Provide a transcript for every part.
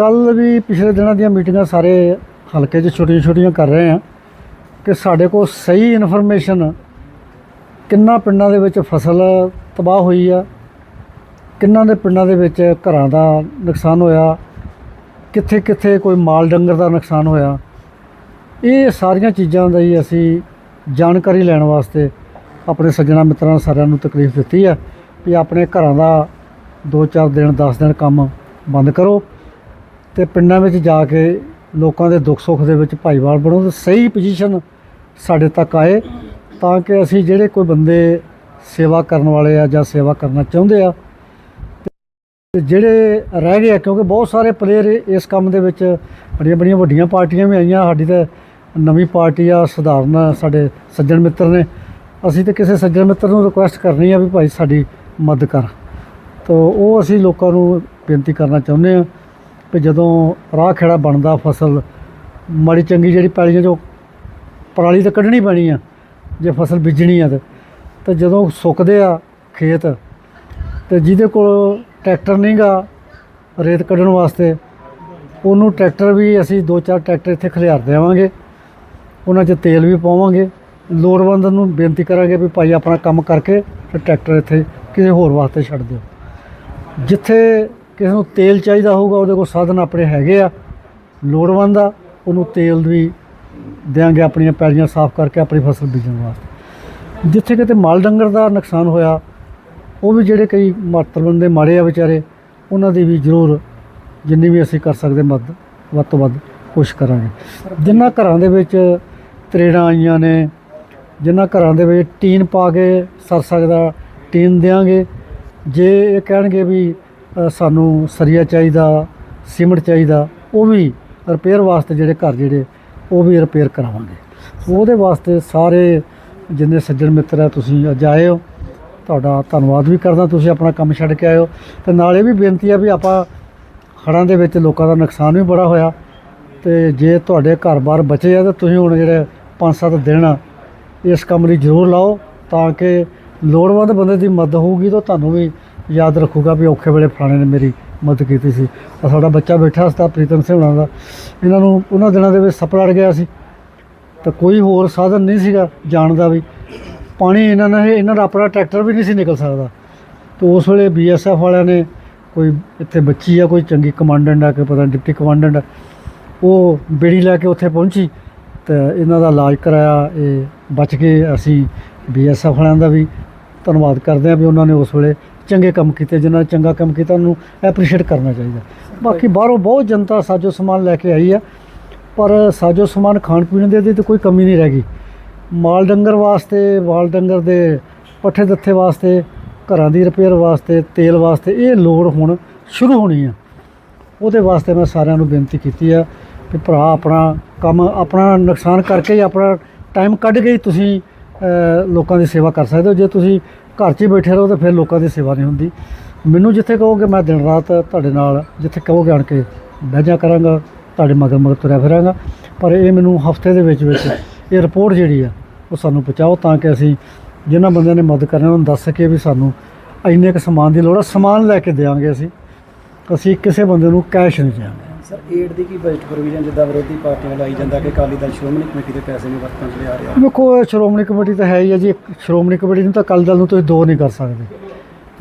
ਕੱਲ ਵੀ ਪਿਛਲੇ ਦਿਨਾਂ ਦੀਆਂ ਮੀਟਿੰਗਾਂ ਸਾਰੇ ਹਲਕੇ 'ਚ ਛੋਟੀਆਂ ਛੋਟੀਆਂ ਕਰ ਰਹੇ ਆ ਕਿ ਸਾਡੇ ਕੋਲ ਸਹੀ ਇਨਫੋਰਮੇਸ਼ਨ ਕਿੰਨਾ ਪਿੰਡਾਂ ਦੇ ਵਿੱਚ ਫਸਲ ਤਬਾਹ ਹੋਈ ਆ, ਕਿੰਨਾ ਦੇ ਪਿੰਡਾਂ ਦੇ ਵਿੱਚ ਘਰਾਂ ਦਾ ਨੁਕਸਾਨ ਹੋਇਆ, ਕਿੱਥੇ ਕਿੱਥੇ ਕੋਈ ਮਾਲ ਡੰਗਰ ਦਾ ਨੁਕਸਾਨ ਹੋਇਆ। ਇਹ ਸਾਰੀਆਂ ਚੀਜ਼ਾਂ ਦਾ ਹੀ ਅਸੀਂ ਜਾਣਕਾਰੀ ਲੈਣ ਵਾਸਤੇ ਆਪਣੇ ਸੱਜਣਾ ਮਿੱਤਰਾਂ ਸਾਰਿਆਂ ਨੂੰ ਤਕਲੀਫ ਦਿੱਤੀ ਹੈ ਵੀ ਆਪਣੇ ਘਰਾਂ ਦਾ 2-4 ਦਿਨ 10 ਦਿਨ ਕੰਮ ਬੰਦ ਕਰੋ। ਤੇ ਪਿੰਡਾਂ ਵਿੱਚ ਜਾ ਕੇ ਲੋਕਾਂ ਦੇ ਦੁੱਖ ਸੁੱਖ ਦੇ ਵਿੱਚ ਭਾਈਵਾਲ ਬਣੋ ਤੇ ਸਹੀ ਪੋਜੀਸ਼ਨ ਸਾਡੇ ਤੱਕ ਆਏ ਤਾਂ ਕਿ ਅਸੀਂ ਜਿਹੜੇ ਕੋਈ ਬੰਦੇ ਸੇਵਾ ਕਰਨ ਵਾਲੇ ਆ ਜਾਂ ਸੇਵਾ ਕਰਨਾ ਚਾਹੁੰਦੇ ਆ, ਤੇ ਜਿਹੜੇ ਰਹਿ ਗਏ ਆ, ਕਿਉਂਕਿ ਬਹੁਤ ਸਾਰੇ ਪਲੇਅਰ ਇਸ ਕੰਮ ਦੇ ਵਿੱਚ ਬੜੀਆਂ ਬੜੀਆਂ ਵੱਡੀਆਂ ਪਾਰਟੀਆਂ ਵੀ ਆਈਆਂ, ਸਾਡੀ ਤਾਂ ਨਵੀਂ ਪਾਰਟੀ ਆ, ਸਧਾਰਨ ਸਾਡੇ ਸੱਜਣ ਮਿੱਤਰ ਨੇ। ਅਸੀਂ ਤੇ ਕਿਸੇ ਸੱਜਣ ਮਿੱਤਰ ਨੂੰ ਰਿਕੁਐਸਟ ਕਰਨੀ ਆ ਵੀ ਭਾਈ ਸਾਡੀ ਮਦਦ ਕਰ। ਤੋ ਉਹ ਅਸੀਂ ਲੋਕਾਂ ਨੂੰ ਬੇਨਤੀ ਕਰਨਾ ਚਾਹੁੰਦੇ ਆ ਵੀ ਜਦੋਂ ਰਾਹ ਖੇੜਾ ਬਣਦਾ ਫਸਲ, ਮਾੜੀ ਚੰਗੀ ਜਿਹੜੀ ਪੈਲੀਆਂ ਚੋਂ ਪਰਾਲੀ ਤਾਂ ਕੱਢਣੀ ਪੈਣੀ ਆ, ਜੇ ਫਸਲ ਬੀਜਣੀ ਆ ਤੇ ਜਦੋਂ ਸੁੱਕਦੇ ਆ ਖੇਤ, ਤੇ ਜਿਹਦੇ ਕੋਲ ਟਰੈਕਟਰ ਨਹੀਂਗਾ ਰੇਤ ਕੱਢਣ ਵਾਸਤੇ, ਉਹਨੂੰ ਟਰੈਕਟਰ ਵੀ ਅਸੀਂ ਦੋ ਚਾਰ ਟਰੈਕਟਰ ਇੱਥੇ ਖਲਿਆਰ ਦੇਵਾਂਗੇ, ਉਹਨਾਂ 'ਚ ਤੇਲ ਵੀ ਪਾਵਾਂਗੇ, ਲੋੜਵੰਦ ਨੂੰ ਬੇਨਤੀ ਕਰਾਂਗੇ ਵੀ ਭਾਈ ਆਪਣਾ ਕੰਮ ਕਰਕੇ ਤੇ ਟਰੈਕਟਰ ਇੱਥੇ ਕਿਸੇ ਹੋਰ ਵਾਸਤੇ ਛੱਡ ਦਿਓ। ਜਿੱਥੇ ਕਿਸੇ ਨੂੰ ਤੇਲ ਚਾਹੀਦਾ ਹੋਊਗਾ, ਉਹਦੇ ਕੋਲ ਸਾਧਨ ਆਪਣੇ ਹੈਗੇ ਆ, ਲੋੜਵੰਦ ਆ, ਉਹਨੂੰ ਤੇਲ ਵੀ ਦਿਆਂਗੇ, ਆਪਣੀਆਂ ਪੈਲੀਆਂ ਸਾਫ਼ ਕਰਕੇ ਆਪਣੀ ਫਸਲ ਬੀਜਣ ਵਾਸਤੇ। ਜਿੱਥੇ ਕਿਤੇ ਮਾਲ ਡੰਗਰ ਦਾ ਨੁਕਸਾਨ ਹੋਇਆ, ਉਹ ਵੀ ਜਿਹੜੇ ਕਈ ਮਾਤਰ ਬੰਦੇ ਮਾੜੇ ਆ ਵਿਚਾਰੇ, ਉਹਨਾਂ ਦੀ ਵੀ ਜ਼ਰੂਰ ਜਿੰਨੀ ਵੀ ਅਸੀਂ ਕਰ ਸਕਦੇ ਮਦਦ ਵੱਧ ਤੋਂ ਵੱਧ ਕੋਸ਼ਿਸ਼ ਕਰਾਂਗੇ। ਜਿਨ੍ਹਾਂ ਘਰਾਂ ਦੇ ਵਿੱਚ ਤਰੇੜਾਂ ਆਈਆਂ ਨੇ ਜਿਨ੍ਹਾਂ ਘਰਾਂ ਦੇ ਵਿੱਚ ਟੀਨ ਪਾ ਕੇ ਸਰ ਸਕਦਾ, ਟੀਨ ਦੇਾਂਗੇ ਜੇ ਇਹ ਕਹਿਣਗੇ ਵੀ ਸਾਨੂੰ ਸਰੀਆ ਚਾਹੀਦਾ, ਸੀਮਿੰਟ ਚਾਹੀਦਾ, ਉਹ ਵੀ ਰਿਪੇਅਰ ਵਾਸਤੇ ਜਿਹੜੇ ਘਰ ਜਿਹੜੇ, ਉਹ ਵੀ ਰਿਪੇਅਰ ਕਰਾਵਾਂਗੇ। ਉਹਦੇ ਵਾਸਤੇ ਸਾਰੇ ਜਿੰਨੇ ਸੱਜਣ ਮਿੱਤਰ ਆ, ਤੁਸੀਂ ਅੱਜ ਆਏ ਹੋ। ਤੁਹਾਡਾ ਧੰਨਵਾਦ ਵੀ ਕਰਦਾ, ਤੁਸੀਂ ਆਪਣਾ ਕੰਮ ਛੱਡ ਕੇ ਆਏ ਹੋ। ਤੇ ਨਾਲ ਇਹ ਵੀ ਬੇਨਤੀ ਆ ਵੀ ਆਪਾਂ ਹੜ੍ਹਾਂ ਦੇ ਵਿੱਚ ਲੋਕਾਂ ਦਾ ਨੁਕਸਾਨ ਵੀ ਬੜਾ ਹੋਇਆ। ਤੇ ਜੇ ਤੁਹਾਡੇ ਘਰ-ਬਾਰ ਬਚੇ ਆ, ਤਾਂ ਤੁਸੀਂ ਹੁਣ ਜਿਹੜੇ 5-7 ਦਿਨ ਇਸ ਕੰਮ ਲਈ ਜ਼ਰੂਰ ਲਾਓ, ਤਾਂ ਕਿ ਲੋੜਵੰਦ ਬੰਦੇ ਦੀ ਮਦਦ ਹੋਊਗੀ, ਤਾਂ ਤੁਹਾਨੂੰ ਵੀ ਯਾਦ ਰੱਖੂਗਾ ਵੀ ਔਖੇ ਵੇਲੇ ਫਲਾਣੇ ਨੇ ਮੇਰੀ ਮਦਦ ਕੀਤੀ ਸੀ। ਆ ਸਾਡਾ ਬੱਚਾ ਬੈਠਾ ਸੀ ਤਾਂ ਪ੍ਰੀਤਮ ਸਿੰਘ ਹੋਣਾ ਦਾ। ਇਹਨਾਂ ਨੂੰ ਉਹਨਾਂ ਦਿਨਾਂ ਦੇ ਵਿੱਚ ਸੱਪ ਲੜ ਗਿਆ ਸੀ। ਤਾਂ ਕੋਈ ਹੋਰ ਸਾਧਨ ਨਹੀਂ ਸੀਗਾ ਜਾਣ ਦਾ ਵੀ। ਪਾਣੀ ਇਹਨਾਂ ਨੇ, ਇਹਨਾਂ ਦਾ ਆਪਣਾ ਟਰੈਕਟਰ ਵੀ ਨਹੀਂ ਸੀ ਨਿਕਲ ਸਕਦਾ। ਤੇ ਉਸ ਵੇਲੇ ਬੀਐਸਐਫ ਵਾਲਿਆਂ ਨੇ ਕੋਈ ਇੱਥੇ ਬੱਚੀ ਆ, ਕੋਈ ਚੰਗੀ ਕਮਾਂਡੈਂਟ ਆ ਕਿ ਪਤਾ ਨਹੀਂ ਡਿਪਟੀ ਕਮਾਂਡੈਂਟ ਉਹ ਬੇੜੀ ਲੈ ਕੇ ਉੱਥੇ ਪਹੁੰਚੀ। ਤੇ ਇਹਨਾਂ ਦਾ ਇਲਾਜ ਕਰਾਇਆ, ਇਹ ਬਚ ਗਏ। ਅਸੀਂ ਬੀਐਸਐਫ ਵਾਲਿਆਂ ਦਾ ਵੀ ਧੰਨਵਾਦ ਕਰਦੇ ਆ ਵੀ ਉਹਨਾਂ ਨੇ ਉਸ ਵੇਲੇ ਚੰਗੇ ਕੰਮ ਕੀਤੇ, ਜਿਨ੍ਹਾਂ ਨੇ ਚੰਗਾ ਕੰਮ ਕੀਤਾ, ਉਹਨੂੰ ਐਪਰੀਸ਼ੀਏਟ ਕਰਨਾ ਚਾਹੀਦਾ। ਬਾਕੀ ਬਾਹਰੋਂ ਬਹੁਤ ਜਨਤਾ ਸਾਜੋ ਸਮਾਨ ਲੈ ਕੇ ਆਈ ਆ, ਪਰ ਸਾਜੋ ਸਮਾਨ ਖਾਣ ਪੀਣ ਦੇ ਦੀ ਤਾਂ ਕੋਈ ਕਮੀ ਨਹੀਂ ਰਹਿ ਗਈ। ਮਾਲ ਡੰਗਰ ਵਾਸਤੇ, ਵਾਲ ਡੰਗਰ ਦੇ ਪੱਠੇ ਦੱਥੇ ਵਾਸਤੇ, ਘਰਾਂ ਦੀ ਰਿਪੇਅਰ ਵਾਸਤੇ, ਤੇਲ ਵਾਸਤੇ ਇਹ ਲੋੜ ਹੁਣ ਸ਼ੁਰੂ ਹੋਣੀ ਆ। ਉਹਦੇ ਵਾਸਤੇ ਮੈਂ ਸਾਰਿਆਂ ਨੂੰ ਬੇਨਤੀ ਕੀਤੀ ਆ ਕਿ ਭਰਾ ਆਪਣਾ ਕੰਮ ਆਪਣਾ ਨੁਕਸਾਨ ਕਰਕੇ ਹੀ ਆਪਣਾ ਟਾਈਮ ਕੱਢ ਕੇ ਹੀ ਤੁਸੀਂ ਲੋਕਾਂ ਦੀ ਸੇਵਾ ਕਰ ਸਕਦੇ ਹੋ। ਜੇ ਤੁਸੀਂ ਘਰ 'ਚ ਹੀ ਬੈਠੇ ਰਹੋ ਤਾਂ ਫਿਰ ਲੋਕਾਂ ਦੀ ਸੇਵਾ ਨਹੀਂ ਹੁੰਦੀ। ਮੈਨੂੰ ਜਿੱਥੇ ਕਹੋਗੇ ਮੈਂ ਦਿਨ ਰਾਤ ਤੁਹਾਡੇ ਨਾਲ, ਜਿੱਥੇ ਕਹੋਗੇ ਆਣ ਕੇ ਬਹਿ ਜਾ ਕਰਾਂਗਾ, ਤੁਹਾਡੇ ਮਗਰ ਮਗਰ ਤੁਰਿਆ ਫਿਰਾਂਗਾ। ਪਰ ਇਹ ਮੈਨੂੰ ਹਫ਼ਤੇ ਦੇ ਵਿੱਚ ਵਿੱਚ ਇਹ ਰਿਪੋਰਟ ਜਿਹੜੀ ਆ, ਉਹ ਸਾਨੂੰ ਪਹੁੰਚਾਓ ਤਾਂ ਕਿ ਅਸੀਂ ਜਿਨ੍ਹਾਂ ਬੰਦਿਆਂ ਨੇ ਮਦਦ ਕਰਨੀ, ਉਹਨਾਂ ਨੂੰ ਦੱਸ ਸਕੀਏ ਵੀ ਸਾਨੂੰ ਇੰਨੇ ਕੁ ਸਮਾਨ ਦੀ ਲੋੜ ਆ। ਸਮਾਨ ਲੈ ਕੇ ਦੇਵਾਂਗੇ ਅਸੀਂ। ਅਸੀਂ ਕਿਸੇ ਬੰਦੇ ਨੂੰ ਕੈਸ਼ ਨਹੀਂ ਦੇਵਾਂਗੇ ਸਰ ਏਡ ਦੀ ਕੀ ਬਜਟ ਪ੍ਰੋਵੀਜ਼ਨ ਜਿੱਦਾਂ ਵਿਰੋਧੀ ਪਾਰਟੀਆਂ ਲਾਈ ਜਾਂਦਾ ਕਿ ਅਕਾਲੀ ਦਲ ਸ਼੍ਰੋਮਣੀ ਕਮੇਟੀ ਦੇ ਪੈਸੇ ਨਹੀਂ ਵਰਤਣ 'ਚ ਲਿਆ ਰਿਹਾ? ਵੇਖੋ ਇਹ ਸ਼੍ਰੋਮਣੀ ਕਮੇਟੀ ਤਾਂ ਹੈ ਹੀ ਹੈ ਜੀ। ਇੱਕ ਸ਼੍ਰੋਮਣੀ ਕਮੇਟੀ ਨੂੰ ਤਾਂ ਅਕਾਲੀ ਦਲ ਨੂੰ ਤੁਸੀਂ ਦੋ ਨਹੀਂ ਕਰ ਸਕਦੇ।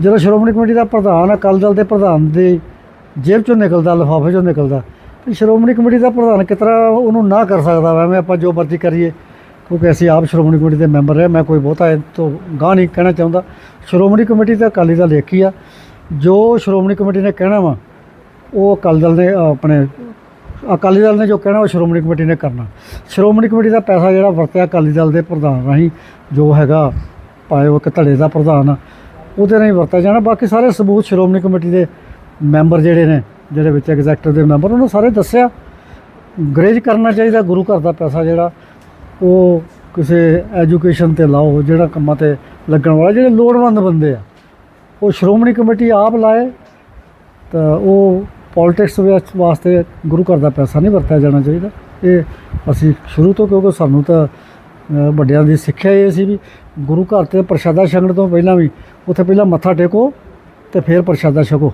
ਜਦੋਂ ਸ਼੍ਰੋਮਣੀ ਕਮੇਟੀ ਦਾ ਪ੍ਰਧਾਨ ਅਕਾਲੀ ਦਲ ਦੇ ਪ੍ਰਧਾਨ ਦੇ ਜੇਬ ਚੋਂ ਨਿਕਲਦਾ ਲਿਫਾਫੇ ਚੋਂ ਨਿਕਲਦਾ ਤੇ ਸ਼੍ਰੋਮਣੀ ਕਮੇਟੀ ਦਾ ਪ੍ਰਧਾਨ ਕਿਸ ਤਰ੍ਹਾਂ ਉਹਨੂੰ ਨਾ ਕਰ ਸਕਦਾ ਵਾ, ਐਵੇਂ ਆਪਾਂ ਜੋ ਮਰਜ਼ੀ ਕਰੀਏ ਕਿਉਂਕਿ ਅਸੀਂ ਆਪ ਸ਼੍ਰੋਮਣੀ ਕਮੇਟੀ ਦੇ ਮੈਂਬਰ ਰਹੇ ਮੈਂ ਕੋਈ ਬਹੁਤਾ ਇਹ ਤੋਂ ਗਾਹ ਨਹੀਂ ਕਹਿਣਾ ਚਾਹੁੰਦਾ। ਸ਼੍ਰੋਮਣੀ ਕਮੇਟੀ ਤਾਂ ਅਕਾਲੀ ਦਲ ਇੱਕ ਹੀ ਆ। ਜੋ ਸ਼੍ਰੋਮਣੀ ਕਮੇਟੀ ਨੇ ਕਹਿਣਾ ਵਾ ਉਹ ਅਕਾਲੀ ਦਲ ਨੇ ਆਪਣੇ, ਅਕਾਲੀ ਦਲ ਨੇ ਜੋ ਕਹਿਣਾ, ਉਹ ਸ਼੍ਰੋਮਣੀ ਕਮੇਟੀ ਨੇ ਕਰਨਾ। ਸ਼੍ਰੋਮਣੀ ਕਮੇਟੀ ਦਾ ਪੈਸਾ ਜਿਹੜਾ ਵਰਤਿਆ ਅਕਾਲੀ ਦਲ ਦੇ ਪ੍ਰਧਾਨ ਰਾਹੀਂ, ਜੋ ਹੈਗਾ, ਭਾਵੇਂ ਉਹ ਇੱਕ ਧੜੇ ਦਾ ਪ੍ਰਧਾਨ ਆ, ਉਹਦੇ ਰਾਹੀਂ ਵਰਤਿਆ ਜਾਣਾ। ਬਾਕੀ ਸਾਰੇ ਸਬੂਤ ਸ਼੍ਰੋਮਣੀ ਕਮੇਟੀ ਦੇ ਮੈਂਬਰ ਜਿਹੜੇ ਨੇ, ਜਿਹੜੇ ਵਿੱਚ ਐਗਜ਼ੈਕਟਿਵ ਦੇ ਮੈਂਬਰ, ਉਹਨੂੰ ਸਾਰੇ ਦੱਸਿਆ। ਗਰੇਜ ਕਰਨਾ ਚਾਹੀਦਾ, ਗੁਰੂ ਘਰ ਦਾ ਪੈਸਾ ਜਿਹੜਾ, ਉਹ ਕਿਸੇ ਐਜੂਕੇਸ਼ਨ ਤੇ ਲਾਓ, ਜਿਹੜਾ ਕੰਮਾਂ ਤੇ ਲੱਗਣ ਵਾਲਾ, ਜਿਹੜੇ ਲੋੜਵੰਦ ਬੰਦੇ ਆ। ਉਹ ਸ਼੍ਰੋਮਣੀ ਕਮੇਟੀ ਆਪ ਲਾਏ, ਤਾਂ ਉਹ ਪੋਲਿਟਿਕਸ ਵਿੱਚ ਵਾਸਤੇ ਗੁਰੂ ਘਰ ਦਾ ਪੈਸਾ ਨਹੀਂ ਵਰਤਿਆ ਜਾਣਾ ਚਾਹੀਦਾ। ਇਹ ਅਸੀਂ ਸ਼ੁਰੂ ਤੋਂ, ਕਿਉਂਕਿ ਸਾਨੂੰ ਤਾਂ ਵੱਡਿਆਂ ਦੀ ਸਿੱਖਿਆ ਇਹ ਸੀ ਵੀ ਗੁਰੂ ਘਰ ਤੇ ਪ੍ਰਸ਼ਾਦਾ ਛਕਣ ਤੋਂ ਪਹਿਲਾਂ ਵੀ ਉੱਥੇ ਪਹਿਲਾਂ ਮੱਥਾ ਟੇਕੋ ਤੇ ਫਿਰ ਪ੍ਰਸ਼ਾਦਾ ਛਕੋ,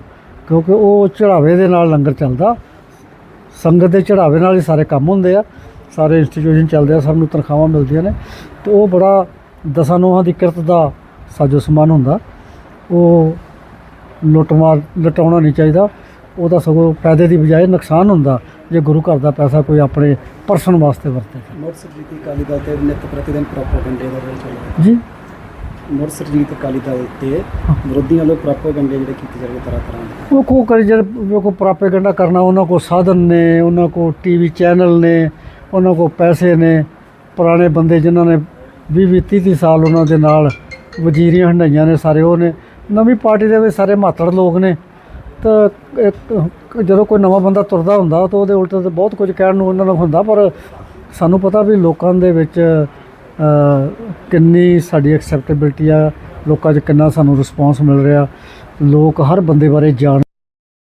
ਕਿਉਂਕਿ ਉਹ ਚੜਾਵੇ ਦੇ ਨਾਲ ਲੰਗਰ ਚੱਲਦਾ। ਸੰਗਤ ਦੇ ਚੜਾਵੇ ਨਾਲ ਹੀ ਸਾਰੇ ਕੰਮ ਹੁੰਦੇ ਆ, ਸਾਰੇ ਇੰਸਟੀਚਿਊਸ਼ਨ ਚੱਲਦੇ ਆ, ਸਭ ਨੂੰ ਤਨਖਾਹਾਂ ਮਿਲਦੀਆਂ ਨੇ। ਤੇ ਉਹ ਬੜਾ ਦਸਾਂ ਨੋਹਾਂ ਦੀ ਕਿਰਤ ਦਾ ਸਾਜੋ ਸਮਾਨ ਹੁੰਦਾ। ਉਹ ਲੁੱਟਮਾਰ ਲਟਾਉਣਾ ਨਹੀਂ ਚਾਹੀਦਾ। ਉਹਦਾ ਸਗੋਂ ਫਾਇਦੇ ਦੀ ਬਜਾਏ ਨੁਕਸਾਨ ਹੁੰਦਾ ਜੇ ਗੁਰੂ ਘਰ ਦਾ ਪੈਸਾ ਕੋਈ ਆਪਣੇ ਪਰਸਨ ਵਾਸਤੇ ਵਰਤੇ ਮੁੜ ਸਰਜੀਤ ਅਕਾਲੀ ਦਲ ਤੇ ਨਿਤ ਪ੍ਰਤੀ ਦਿਨ ਪ੍ਰੋਪਾਗੈਂਡੇ ਦਾ ਰੋਲ ਚੱਲ ਰਿਹਾ? ਜੀ। ਮੁੜ ਸਰਜੀਤ ਅਕਾਲੀ ਦਲ ਤੇ ਵਿਰੋਧੀਆਂ ਵੱਲੋਂ ਪ੍ਰੋਪਾਗੈਂਡੇ ਜਿਹੜੇ ਕੀਤੇ ਜਾ ਰਹੇ ਤਰ੍ਹਾਂ ਤਰ੍ਹਾਂ ਦੇ। ਉਹ ਕੋ ਕਰ ਜਿਹੜੇ ਕੋ ਪ੍ਰਾਪੇਗੰਡਾ ਕਰਨਾ ਉਹਨਾਂ ਕੋ ਸਾਧਨ ਨੇ ਉਹਨਾਂ ਕੋ ਟੀਵੀ ਚੈਨਲ ਨੇ ਉਹਨਾਂ ਕੋ ਪੈਸੇ ਨੇ ਪੁਰਾਣੇ ਬੰਦੇ ਜਿਨ੍ਹਾਂ ਨੇ 20 20 30 ਸਾਲ ਉਹਨਾਂ ਦੇ ਨਾਲ ਵਜ਼ੀਰੀਆਂ ਹੰਡਾਈਆਂ ਨੇ ਸਾਰੇ ਉਹ ਨੇ। ਨਵੀਂ ਪਾਰਟੀ ਦੇ ਵਿੱਚ ਸਾਰੇ ਮਾਤੜ ਲੋਕ ਨੇ। ਤਾਂ ਇੱਕ ਜਦੋਂ ਕੋਈ ਨਵਾਂ ਬੰਦਾ ਤੁਰਦਾ ਹੁੰਦਾ, ਤਾਂ ਉਹਦੇ ਉਲਟ ਤੇ ਬਹੁਤ ਕੁਝ ਕਹਿਣ ਨੂੰ ਉਹਨਾਂ ਨੂੰ ਹੁੰਦਾ, ਪਰ ਸਾਨੂੰ ਪਤਾ ਵੀ ਲੋਕਾਂ ਦੇ ਵਿੱਚ ਕਿੰਨੀ ਸਾਡੀ ਐਕਸੈਪਟੇਬਿਲਟੀ ਆ, ਲੋਕਾਂ 'ਚ ਕਿੰਨਾ ਸਾਨੂੰ ਰਿਸਪੌਂਸ ਮਿਲ ਰਿਹਾ। ਲੋਕ ਹਰ ਬੰਦੇ ਬਾਰੇ ਜਾਣ